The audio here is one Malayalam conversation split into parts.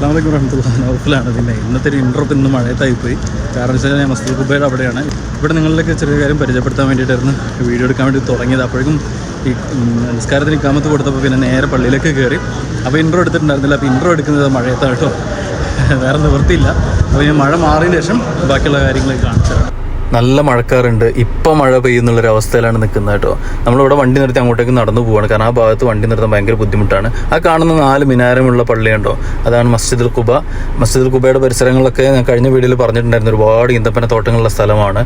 അസ്സാം വലൈക്കും വരഹമുല്ല നൗഫലാണ് പിന്നെ ഇന്നത്തെ ഒരു ഇൻട്രോ ഇന്ന് മഴയത്തായി പോയി കാരണം വെച്ചാൽ ഞാൻ മസ്തൂർ കുബൈയുടെ അവിടെയാണ്. ഇവിടെ നിങ്ങളിലേക്ക് ചെറിയ കാര്യം പരിചയപ്പെടുത്താൻ വേണ്ടിയിട്ടായിരുന്നു. വീഡിയോ എടുക്കാൻ വേണ്ടി തുടങ്ങിയത്. അപ്പോഴേക്കും ഈ നമസ്കാരത്തിന് ഇക്കാമത്ത് കൊടുത്തപ്പോൾ പിന്നെ നേരെ പള്ളിയിലേക്ക് കയറി അപ്പോൾ ഇൻട്രോ എടുത്തിട്ടുണ്ടായിരുന്നില്ല. അപ്പോൾ ഇൻട്രോ എടുക്കുന്നത് മഴയത്താണ് കേട്ടോ വേറെ നിവൃത്തിയില്ല. അപ്പോൾ ഞാൻ മഴ മാറിയതിന് ശേഷം ബാക്കിയുള്ള കാര്യങ്ങളൊക്കെ കാണിച്ചു തരാം. നല്ല മഴക്കാറുണ്ട്. ഇപ്പം മഴ പെയ്യുന്നുള്ളൊരു അവസ്ഥയിലാണ് നിൽക്കുന്നത് കേട്ടോ. നമ്മളിവിടെ വണ്ടി നിർത്തി അങ്ങോട്ടേക്ക് നടന്നു പോവാണ്. കാരണം ആ ഭാഗത്ത് വണ്ടി നിർത്താൻ ഭയങ്കര ബുദ്ധിമുട്ടാണ്. ആ കാണുന്ന നാല് മിനാരമുള്ള പള്ളിയുണ്ടോ അതാണ് മസ്ജിദുൽ കുബ മസ്ജിദുൽ കുബയുടെ പരിസരങ്ങളിലൊക്കെ ഞാൻ കഴിഞ്ഞ വീഡിയോയിൽ പറഞ്ഞിട്ടുണ്ടായിരുന്നു. ഒരുപാട് ഈന്തപ്പന തോട്ടങ്ങളുള്ള സ്ഥലമാണ്.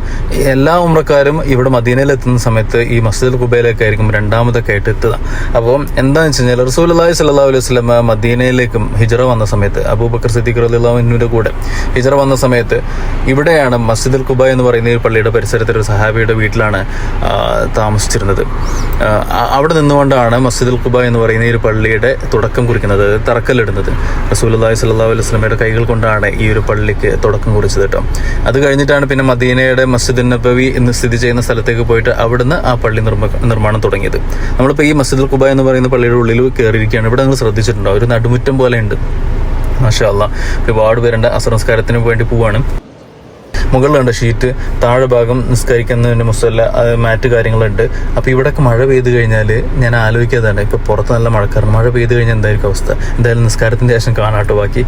എല്ലാ ഉമ്രക്കാരും ഇവിടെ മദീനയിലെത്തുന്ന സമയത്ത് ഈ മസ്ജിദുൽ കുബയിലേക്കായിരിക്കും രണ്ടാമതൊക്കെ ആയിട്ട് എത്തുക. അപ്പോൾ എന്താണെന്ന് വെച്ച് കഴിഞ്ഞാൽ റസൂൽ അള്ളാഹി സല്ലാ അലൈഹി സ്വലമ മദീനയിലേക്കും ഹിജറ വന്ന സമയത്ത് അബൂബക്കർ സിദ്ദീഖ് റലിള്ളാഹുവിന്റെ കൂടെ ഹിജറ വന്ന സമയത്ത് ഇവിടെയാണ് മസ്ജിദുൽ കുബ എന്ന് പറയുന്ന ഈ പള്ളിയുടെ പരിസരത്തിൽ ഒരു സഹാബിയുടെ വീട്ടിലാണ് താമസിച്ചിരുന്നത്. അവിടെ നിന്നുകൊണ്ടാണ് മസ്ജിദുൽ കുബ എന്ന് പറയുന്ന ഈ ഒരു പള്ളിയുടെ തുടക്കം കുറിക്കുന്നത് തറക്കല്ലിടുന്നത്. റസൂലുള്ളാഹി സ്വല്ലല്ലാഹു അലൈഹി വസല്ലമയുടെ കൈകൾ കൊണ്ടാണ് ഈ ഒരു പള്ളിക്ക് തുടക്കം കുറിച്ചത് കേട്ടോ. അത് കഴിഞ്ഞിട്ടാണ് പിന്നെ മദീനയുടെ മസ്ജിദ് നബവി എന്ന് സ്ഥിതി ചെയ്യുന്ന സ്ഥലത്തേക്ക് പോയിട്ട് അവിടുന്ന് ആ പള്ളി നിർമ്മ നിർമ്മാണം തുടങ്ങിയത്. നമ്മളിപ്പോൾ ഈ മസ്ജിദുൽ കുബ എന്ന് പറയുന്ന പള്ളിയുടെ ഉള്ളിൽ കയറിയിരിക്കുകയാണ് ഇവിടെ നിങ്ങൾ ശ്രദ്ധിച്ചിട്ടുണ്ടോ? ഒരു നടുമുറ്റം പോലെ ഉണ്ട് മാഷാ അല്ല ഒരുപാട് പേരുണ്ട്. അസംസ്കാരത്തിന് വേണ്ടി പോവാണ്. മുകളിലുണ്ട് ഷീറ്റ് താഴെ ഭാഗം നിസ്കരിക്കുന്നതിന്റെ മുസല്ല മാറ്റ് കാര്യങ്ങളുണ്ട്. അപ്പോൾ ഇവിടെയൊക്കെ മഴ പെയ്ത് കഴിഞ്ഞാൽ ഞാൻ ആലോചിക്കാതാണ് ഇപ്പോൾ പുറത്ത് നല്ല മഴക്കാർ മഴ പെയ്ത് കഴിഞ്ഞാൽ എന്തായിരിക്കും അവസ്ഥ? എന്തായാലും നിസ്കാരത്തിന്റെ ശേഷം കാണാട്ടോ ബാക്കി.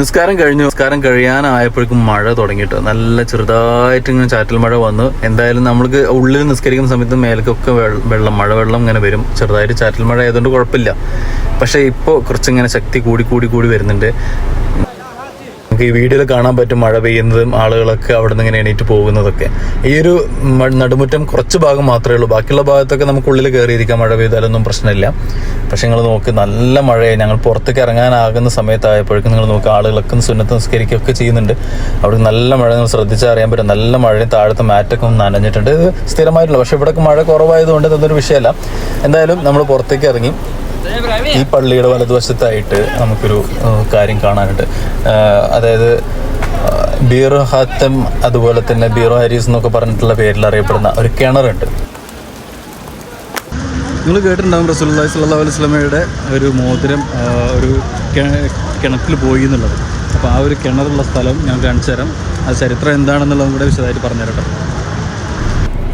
നിസ്കാരം കഴിഞ്ഞു നിസ്കാരം കഴിയാനായപ്പോഴേക്കും മഴ തുടങ്ങിയിട്ട് നല്ല ചെറുതായിട്ട് ഇങ്ങനെ ചാറ്റൽ മഴ വന്നു. എന്തായാലും നമ്മൾക്ക് ഉള്ളിൽ നിസ്കരിക്കുന്ന സമയത്ത് മേലേക്കൊക്കെ വെള്ളം മഴ വെള്ളം ഇങ്ങനെ വരും. ചെറുതായിട്ട് ചാറ്റൽ മഴ ആയതുകൊണ്ട് കുഴപ്പമില്ല. പക്ഷേ ഇപ്പോൾ കുറച്ചിങ്ങനെ ശക്തി കൂടി കൂടി കൂടി വരുന്നുണ്ട്. നമുക്ക് ഈ വീഡിയോയിൽ കാണാൻ പറ്റും മഴ പെയ്യുന്നതും ആളുകളൊക്കെ അവിടെ നിന്ന് ഇങ്ങനെ എണീറ്റ് പോകുന്നതൊക്കെ. ഈ ഒരു നടുമുറ്റം കുറച്ച് ഭാഗം മാത്രമേ ഉള്ളൂ. ബാക്കിയുള്ള ഭാഗത്തൊക്കെ നമുക്ക് ഉള്ളിൽ കയറിയിരിക്കാം. മഴ പെയ്താലൊന്നും പ്രശ്നമില്ല. പക്ഷെ നിങ്ങൾ നോക്ക് നല്ല മഴയായി ഞങ്ങൾ പുറത്തേക്ക് ഇറങ്ങാനാകുന്ന സമയത്തായപ്പോഴേക്കും നിങ്ങൾ നോക്ക് ആളുകളൊക്കെ സുന്നത്ത് നിസ്കരിക്കുകയൊക്കെ ചെയ്യുന്നുണ്ട്. അവിടെ നല്ല മഴ നിങ്ങൾ ശ്രദ്ധിച്ചാൽ അറിയാൻ പറ്റും. നല്ല മഴയും താഴത്തെ മാറ്റൊക്കെ ഒന്ന് നനഞ്ഞിട്ടുണ്ട്. ഇത് സ്ഥിരമായിട്ടുള്ള പക്ഷെ ഇവിടെയൊക്കെ മഴ കുറവായതുകൊണ്ട് അതൊരു വിഷയമല്ല. എന്തായാലും നമ്മൾ പുറത്തേക്ക് ഇറങ്ങി. ഈ പള്ളിയുടെ വലതുവശത്തായിട്ട് നമുക്കൊരു കാര്യം കാണാനുണ്ട്. അതായത് ബീറോ ഹാത്തം അതുപോലെ തന്നെ ബീറോ ഹാരീസ് എന്നൊക്കെ പറഞ്ഞിട്ടുള്ള പേരിൽ അറിയപ്പെടുന്ന ഒരു കിണറുണ്ട്. നിങ്ങൾ കേട്ടിട്ടുണ്ടാകും റസൂലുള്ളാഹി സ്വല്ലല്ലാഹു അലൈഹി വസല്ലമയുടെ ഒരു മോതിരം ഒരു കിണറ്റിൽ പോയി എന്നുള്ളത്. അപ്പോൾ ആ ഒരു കിണറുള്ള സ്ഥലം ഞാൻ കാണിച്ചു തരാം ആ ചരിത്രം എന്താണെന്നുള്ളതും കൂടെ വിശദമായിട്ട് പറഞ്ഞുതരാം കേട്ടോ.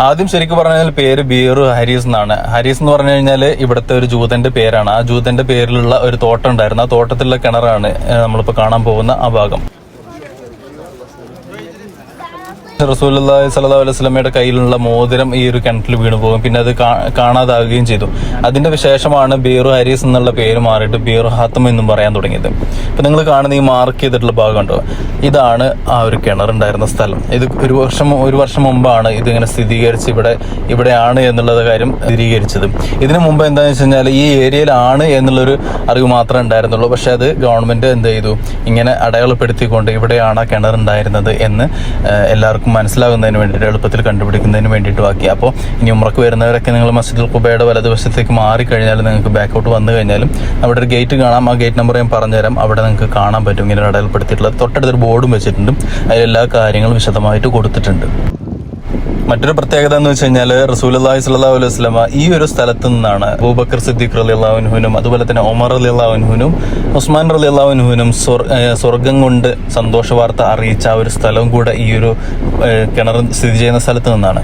ആദ്യം ശരിക്കും പറഞ്ഞാൽ പേര് ബീറു ഹരീസ് എന്നാണ്. ഹരീസ് എന്ന് പറഞ്ഞു കഴിഞ്ഞാൽ ഇവിടുത്തെ ഒരു ജൂതന്റെ പേരാണ്. ആ ജൂതന്റെ പേരിലുള്ള ഒരു തോട്ടം ഉണ്ടായിരുന്നു. ആ തോട്ടത്തിലുള്ള കിണറാണ് നമ്മളിപ്പോൾ കാണാൻ പോകുന്ന ആ ഭാഗം. റസൂലി സല്ലാ അലൈഹി സ്വലമയുടെ കയ്യിലുള്ള മോതിരം ഈ ഒരു കിണറ്റിൽ വീണു പോകും. പിന്നെ അത് കാണാതാകുകയും ചെയ്തു. അതിന്റെ വിശേഷമാണ് ബീറു ഹരീസ് എന്നുള്ള പേര് മാറിയിട്ട് ബീറു ഹാത്തം എന്നും പറയാൻ തുടങ്ങിയത്. ഇപ്പൊ നിങ്ങൾ കാണുന്ന ഈ മാർക്ക് ചെയ്തിട്ടുള്ള ഭാഗം ഉണ്ടോ ഇതാണ് ആ ഒരു കിണറുണ്ടായിരുന്ന സ്ഥലം. ഇത് ഒരു വർഷം ഒരു വർഷം മുമ്പാണ് ഇതിങ്ങനെ സ്ഥിരീകരിച്ച് ഇവിടെ ഇവിടെയാണ് എന്നുള്ളത് കാര്യം സ്ഥിരീകരിച്ചത്. ഇതിനു മുമ്പ് എന്താണെന്ന് വെച്ച് കഴിഞ്ഞാൽ ഈ ഏരിയയിലാണ് എന്നുള്ളൊരു അറിവ് മാത്രമേ ഉണ്ടായിരുന്നുള്ളൂ. പക്ഷെ അത് ഗവൺമെന്റ് എന്ത് ചെയ്തു? ഇങ്ങനെ അടയാളപ്പെടുത്തിക്കൊണ്ട് ഇവിടെയാണ് ആ കിണർ ഉണ്ടായിരുന്നത് എന്ന് ഏഹ്, എല്ലാവർക്കും മനസ്സിലാകുന്നതിന് വേണ്ടിയിട്ട് എളുപ്പത്തിൽ കണ്ടുപിടിക്കുന്നതിന് വേണ്ടിയിട്ട് ആക്കി അപ്പോൾ ഇനി ഉമ്രക്ക് വരുന്നവരൊക്കെ നിങ്ങൾ മസ്ജിദുൽ കുബയുടെ വലതുവശത്തേക്ക് മാറിക്കഴിഞ്ഞാൽ നിങ്ങൾക്ക് ബാക്കൗട്ട് വന്നു കഴിഞ്ഞാലും അവിടെ ഒരു ഗേറ്റ് കാണാം. ആ ഗേറ്റ് നമ്പർ ഞാൻ പറഞ്ഞുതരാം. അവിടെ നിങ്ങൾക്ക് കാണാൻ പറ്റും. ഇങ്ങനെ അടയാളപ്പെടുത്തിയിട്ടുള്ള തൊട്ടടുത്തൊരു ബോർഡും വെച്ചിട്ടുണ്ട്. അതിലെല്ലാ കാര്യങ്ങളും വിശദമായിട്ട് കൊടുത്തിട്ടുണ്ട്. മറ്റൊരു പ്രത്യേകത എന്ന് വെച്ച് കഴിഞ്ഞാൽ റസൂൽ അള്ളാഹി സ്വല്ലല്ലാഹു അലൈഹി വസല്ലമ ഈ ഒരു സ്ഥലത്ത് നിന്നാണ് അബൂബക്കർ സിദ്ദീഖ് അലി അള്ളാഹുനുഹുനും അതുപോലെ തന്നെ ഒമർ അലി അള്ളാഹുനുഹുനും ഉസ്മാൻ അലി അള്ളാഹുനുഹുനും സ്വർഗം കൊണ്ട് സന്തോഷ വാർത്ത അറിയിച്ച ആ ഒരു സ്ഥലവും കൂടെ ഈ ഒരു കിണർ സ്ഥിതി ചെയ്യുന്ന സ്ഥലത്ത് നിന്നാണ്.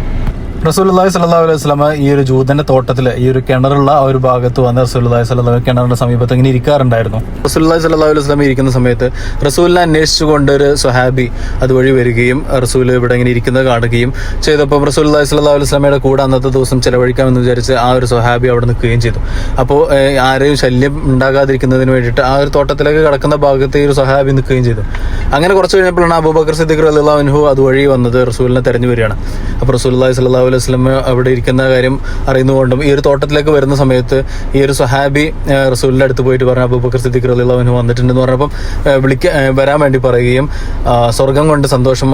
റസൂലുള്ളാഹി സല്ലാ അലൈഹി വസല്ലമ ഈ ഒരു ജൂതന്റെ തോട്ടത്തിൽ ഈ ഒരു കിണറുള്ള ആ ഒരു ഭാഗത്ത് വന്ന് റസൂലുള്ളാഹി സ്വലാ കിണറിന്റെ സമീപത്ത് ഇങ്ങനെ ഇരിക്കാറുണ്ടായിരുന്നു. റസൂലുള്ളാഹി സല്ലാ അലൈഹി വസല്ലമ ഇരിക്കുന്ന സമയത്ത് റസൂലിനെ അന്വേഷിച്ചുകൊണ്ട് ഒരു സുഹാബി അതുവഴി വരികയും റസൂൽ ഇവിടെ ഇങ്ങനെ ഇരിക്കുന്നത് കാണുകയും ചെയ്തപ്പോൾ റസൂലുള്ളാഹി സല്ലാ അലൈഹി വസല്ലമയുടെ കൂടെ അന്നത്തെ ദിവസം ചെലവഴിക്കാമെന്ന് വിചാരിച്ച് ആ ഒരു സുഹാബി അവിടെ നിൽക്കുകയും ചെയ്തു. അപ്പോൾ ആരെയും ശല്യം ഉണ്ടാകാതിരിക്കുന്നതിന് വേണ്ടിയിട്ട് ആ ഒരു തോട്ടത്തിലേക്ക് കടക്കുന്ന ഭാഗത്ത് ഈ ഒരു സുഹാബി നിൽക്കുകയും ചെയ്തു. അങ്ങനെ കുറച്ച് കഴിഞ്ഞപ്പോഴാണ് അബൂബക്കർ സിദ്ദീഖ് റളിയല്ലാഹു അൻഹു അതുവഴി വന്നത് റസൂലിനെ തെരഞ്ഞു വരികയാണ്. അപ്പോൾ റസൂലുള്ളാഹി സ്വല്ലല്ലാഹു അലൈഹി വസ്ലം അവിടെ ഇരിക്കുന്ന കാര്യം അറിയുന്നതുകൊണ്ടും ഈ ഒരു തോട്ടത്തിലേക്ക് വരുന്ന സമയത്ത് ഈ ഒരു സഹാബി റസൂലിന്റെ അടുത്ത് പോയിട്ട് പറഞ്ഞു അബൂബക്കർ സിദ്ദീഖ് അൻഹു വന്നിട്ടുണ്ടെന്ന് പറഞ്ഞപ്പം വിളിക്ക വരാൻ വേണ്ടി പറയുകയും സ്വർഗം കൊണ്ട് സന്തോഷം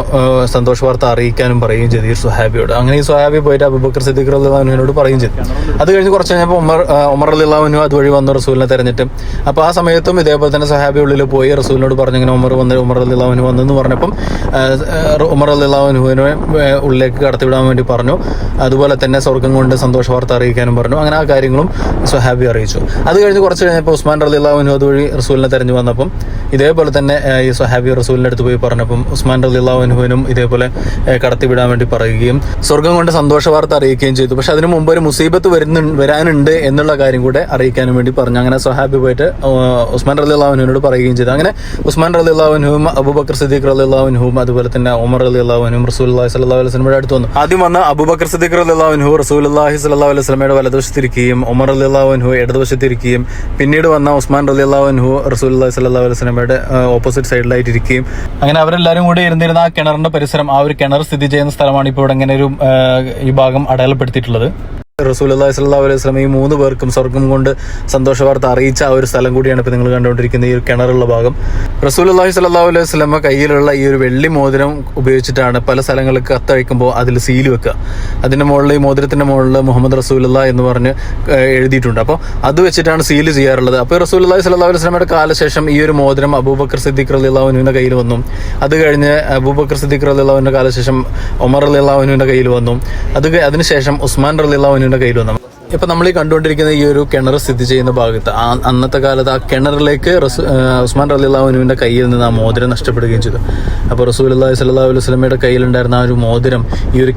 സന്തോഷ വാർത്ത അറിയിക്കാനും പറയുകയും ചെയ്തു ഈ സുഹാബിയോട് അങ്ങനെ ഈ സുഹാബി പോയിട്ട് അബൂബക്കർ സിദ്ദീഖ് അൻഹുവിനോട് പറയുകയും ചെയ്തു. അത് കഴിഞ്ഞ് കുറച്ച് കഴിഞ്ഞപ്പോൾ ഉമർ ഉമർ അൻഹു അതുവഴി വന്നു റസൂലിനെ തെരഞ്ഞിട്ട്. അപ്പോൾ ആ സമയത്തും ഇതേപോലെ തന്നെ സഹാബി ഉള്ളിൽ പോയി റസൂലിനോട് പറഞ്ഞു ഇങ്ങനെ ഉമർ വന്ന് ഉമർ അൻഹു വന്നെന്ന് പറഞ്ഞപ്പം ഉമർ ആ, ഉള്ളിലേക്ക് കടത്തിവിടാൻ വേണ്ടി പറഞ്ഞു. അതുപോലെ തന്നെ സ്വർഗം കൊണ്ട് സന്തോഷ വാർത്ത അറിയിക്കാനും പറഞ്ഞു. അങ്ങനെ ആ കാര്യങ്ങളും സ്വഹാബി അറിയിച്ചു. അത് കഴിഞ്ഞ് കുറച്ച് കഴിഞ്ഞപ്പോൾ ഉസ്മാൻ റലി അള്ളാഹുനു അതുവഴി റസൂലിനെ തെരഞ്ഞു വന്നപ്പം ഇതേപോലെ തന്നെ ഈ സ്വഹാബി റസൂലിന്റെ അടുത്ത് പോയി പറഞ്ഞപ്പം ഉസ്മാൻ റലി അള്ളാഹുനുവിനും ഇതേപോലെ കടത്തിവിടാൻ വേണ്ടി പറയുകയും സ്വർഗം കൊണ്ട് സന്തോഷ വാർത്ത അറിയിക്കുകയും ചെയ്തു. പക്ഷെ അതിനു മുമ്പ് ഒരു മുസീബത്ത് വരുന്നു വരാനുണ്ട് എന്നുള്ള കാര്യം കൂടെ അറിയിക്കാനും വേണ്ടി പറഞ്ഞു. അങ്ങനെ സ്വഹാബി പോയിട്ട് ഉസ്മാൻ റലി അള്ളാഹുനുവിനോട് പറയുകയും ചെയ്തു. അങ്ങനെ ഉസ്മാൻ റലി അള്ളാഹുനുവും അബൂബക്കർ സിദ്ദീഖ് റലി അള്ളാഹുനുവും അതുപോലെ തന്നെ ഉമർ റലി അള്ളാഹുനും റസൂൽ അള്ളാഹി സ്വല്ലല്ലാഹു അലൈഹി വസല്ലമയുടെ അടുത്ത് വന്നു. ആദ്യം വന്ന അബൂബക്കർ സിദ്ദീഖ് റലി അള്ളാഹുനു റസൂൽ അള്ളാഹി സ്വല്ലല്ലാഹു അലൈഹി വസല്ലമയുടെ വലതുവശത്തിരിക്കുകയും ഉമർ അലിഹു ഇടതുവശത്തിരിക്കുകയും പിന്നീട് വന്ന ഉസ്മാൻ അലി അള്ളാഹുനു റസൂൽ അലൈഹി വസല്ലമയുടെ ഓപ്പോസിറ്റ് സൈഡിലായിട്ടിരിക്കുകയും അങ്ങനെ അവരെല്ലാവരും കൂടി ഇരുന്നിരുന്ന ആ കിണറിന്റെ പരിസരം ആ ഒരു കിണർ സ്ഥിതി ചെയ്യുന്ന സ്ഥലമാണ് ഇപ്പോൾ ഇവിടെ ഇങ്ങനെ ഒരു ഈ ഭാഗം അടയാളപ്പെടുത്തിയിട്ടുള്ളത്. റസൂൽ അള്ളാഹി സ്വല്ലല്ലാഹു അലൈഹി സ്വലം ഈ മൂന്ന് പേർക്കും സ്വർഗം കൊണ്ട് സന്തോഷ വാർത്ത അറിയിച്ച ആ ഒരു സ്ഥലം കൂടിയാണ് ഇപ്പോൾ നിങ്ങൾ കണ്ടുകൊണ്ടിരിക്കുന്ന ഈ ഒരു കിണറുള്ള ഭാഗം. റസൂൽ അള്ളാഹി സ്വല്ലല്ലാഹു അലൈഹി വസല്ലമ കയ്യിലുള്ള ഈ ഒരു വെള്ളി മോതിരം ഉപയോഗിച്ചിട്ടാണ് പല സ്ഥലങ്ങൾക്ക് കത്തയക്കുമ്പോൾ അതിൽ സീൽ വെക്കുക. അതിന്റെ മുകളിൽ ഈ മോതിരത്തിന്റെ മുകളിൽ മുഹമ്മദ് റസൂലുള്ള എന്ന് പറഞ്ഞ് എഴുതിയിട്ടുണ്ട്. അപ്പോൾ അത് വെച്ചിട്ടാണ് സീൽ ചെയ്യാറുള്ളത്. അപ്പോൾ റസൂൽ അള്ളാഹി സ്വല്ലല്ലാഹു അലൈഹി വസല്ലമയുടെ കാലശേഷം ഈ ഒരു മോതിരം അബൂബക്കർ സിദ്ദീഖ് അള്ളാഹുനുവിന്റെ കയ്യിൽ വന്നു. അത് കഴിഞ്ഞ് അബൂബക്കർ സിദ്ദീഖ് അള്ളാഹുവിന്റെ കാലശേഷം ഉമർ അള്ളാഹുനുവിന്റെ കയ്യിൽ വന്നു. അത് അതിനുശേഷം ഉസ്മാൻ റളിയല്ലാഹുവിന്റെ കയ്യിൽ വന്നു ഇപ്പൊ നമ്മൾ ഈ കണ്ടുകൊണ്ടിരിക്കുന്ന ഈ ഒരു കിണർ സ്ഥിതി ചെയ്യുന്ന ഭാഗത്ത് അന്നത്തെ കാലത്ത് ആ കിണറിലേക്ക് ഉസ്മാൻ ആ, ഉസ്മാൻ റലിള്ളാഹുനുവിന്റെ കയ്യിൽ നിന്ന് ആ മോതിരം നഷ്ടപ്പെടുകയും ചെയ്തു. അപ്പോൾ റസൂൽ അള്ളാഹി സ്വല്ലല്ലാഹു അലൈഹി വസല്ലമയുടെ കയ്യിലുണ്ടായിരുന്ന ആ ഒരു മോതിരം ഈ ഒരു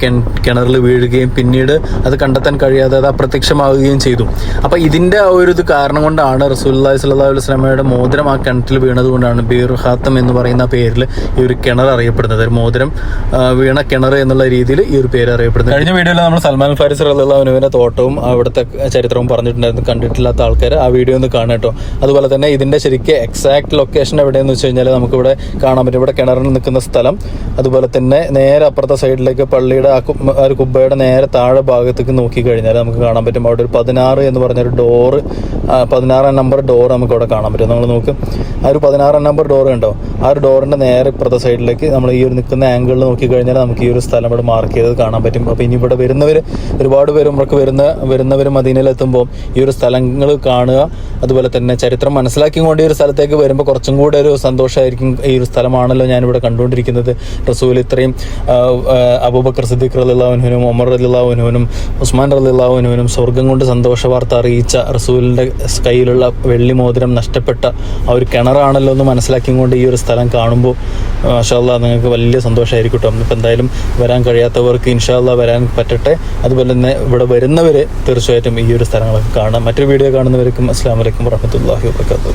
കിണറിൽ വീഴുകയും പിന്നീട് അത് കണ്ടെത്താൻ കഴിയാതെ അത് അപ്രത്യക്ഷമാവുകയും ചെയ്തു. അപ്പൊ ഇതിന്റെ ആ ഒരു ഇത് കാരണം കൊണ്ടാണ് റസൂൽ അള്ളാഹി സ്വല്ലല്ലാഹു അലൈഹി വസല്ലമയുടെ മോതിരം ആ കിണറ്റിൽ വീണത് കൊണ്ടാണ് ബീർ ഹാത്തം എന്ന് പറയുന്ന പേരിൽ ഈ ഒരു കിണർ അറിയപ്പെടുന്നത്. ഒരു മോതിരം വീണ കിണർ എന്നുള്ള രീതിയിൽ ഈ ഒരു പേര് അറിയപ്പെടുന്നത്. കഴിഞ്ഞ വീഡിയോയിൽ നമ്മൾ സൽമാൻ ഫാരിസ് റലിള്ളാഹുനുവിന്റെ തോട്ടവും അവിടുത്തെ ചരിത്രവും പറഞ്ഞിട്ടുണ്ടായിരുന്നു. കണ്ടിട്ടില്ലാത്ത ആൾക്കാർ ആ വീഡിയോ ഒന്ന് കാണാം കേട്ടോ. അതുപോലെ തന്നെ ഇതിന്റെ ശരിക്കും എക്സാക്ട് ലൊക്കേഷൻ എവിടെയെന്ന് വെച്ച് കഴിഞ്ഞാൽ നമുക്കിവിടെ കാണാൻ പറ്റും. ഇവിടെ കിണറിൽ നിൽക്കുന്ന സ്ഥലം. അതുപോലെ തന്നെ നേരെ അപ്പുറത്തെ സൈഡിലേക്ക് പള്ളിയുടെ ആ ഒരു കുബ്ബയുടെ നേരെ താഴെ ഭാഗത്തേക്ക് നോക്കി കഴിഞ്ഞാൽ നമുക്ക് കാണാൻ പറ്റും. അവിടെ ഒരു പതിനാറ് എന്ന് പറഞ്ഞൊരു ഡോറ് പതിനാറാം നമ്പർ ഡോർ നമുക്ക് അവിടെ കാണാൻ പറ്റും. നമ്മൾ നോക്കും. ആ ഒരു പതിനാറാം നമ്പർ ഡോർ ഉണ്ടോ ആ ഒരു ഡോറിന്റെ നേരെ ഇപ്പുറത്തെ സൈഡിലേക്ക് നമ്മൾ ഈ ഒരു നിൽക്കുന്ന ആംഗിളിൽ നോക്കി കഴിഞ്ഞാൽ നമുക്ക് ഈ ഒരു സ്ഥലം ഇവിടെ മാർക്ക് ചെയ്തത് കാണാൻ പറ്റും. അപ്പോൾ ഇനി ഇവിടെ വരുന്നവർ ഒരുപാട് പേര് വരുന്ന വരുന്ന വരുന്നവർ മദീനയിലെത്തുമ്പോൾ ഈ ഒരു സ്ഥലങ്ങൾ കാണുക. അതുപോലെ തന്നെ ചരിത്രം മനസ്സിലാക്കിക്കൊണ്ട് ഈ ഒരു സ്ഥലത്തേക്ക് വരുമ്പോൾ കുറച്ചും കൂടെ ഒരു സന്തോഷമായിരിക്കും ഈ ഒരു സ്ഥലമാണല്ലോ ഞാനിവിടെ കണ്ടുകൊണ്ടിരിക്കുന്നത്. റസൂൽ ഇത്രയും അബൂബക്കർ സിദ്ദീഖ് റലിള്ളാഹുനുവിനും ഒമർ റലിള്ളാഹുനുവിനും ഉസ്മാൻ റലിള്ളാഹുനുവിനും സ്വർഗം കൊണ്ട് സന്തോഷ വാർത്ത അറിയിച്ച റസൂലിന്റെ കയ്യിലുള്ള വെള്ളി മോതിരം നഷ്ടപ്പെട്ട ആ ഒരു കിണറാണല്ലോ എന്ന് മനസ്സിലാക്കിക്കൊണ്ട് ഈ ഒരു സ്ഥലം കാണുമ്പോൾ മാഷാല്ല നിങ്ങൾക്ക് വലിയ സന്തോഷമായിരിക്കും കേട്ടോ. ഇപ്പം എന്തായാലും വരാൻ കഴിയാത്തവർക്ക് ഇൻഷാല്ല വരാൻ പറ്റട്ടെ. അതുപോലെ തന്നെ ഇവിടെ വരുന്നവർ തീർച്ചയായിട്ടും ഈ ഒരു സ്ഥലങ്ങളൊക്കെ കാണാം. മറ്റൊരു വീഡിയോ കാണുന്നവർക്കും അസ്സാം വലൈക്കും വർഹമത്തല്ലാഹി വാബർക്കാത്തു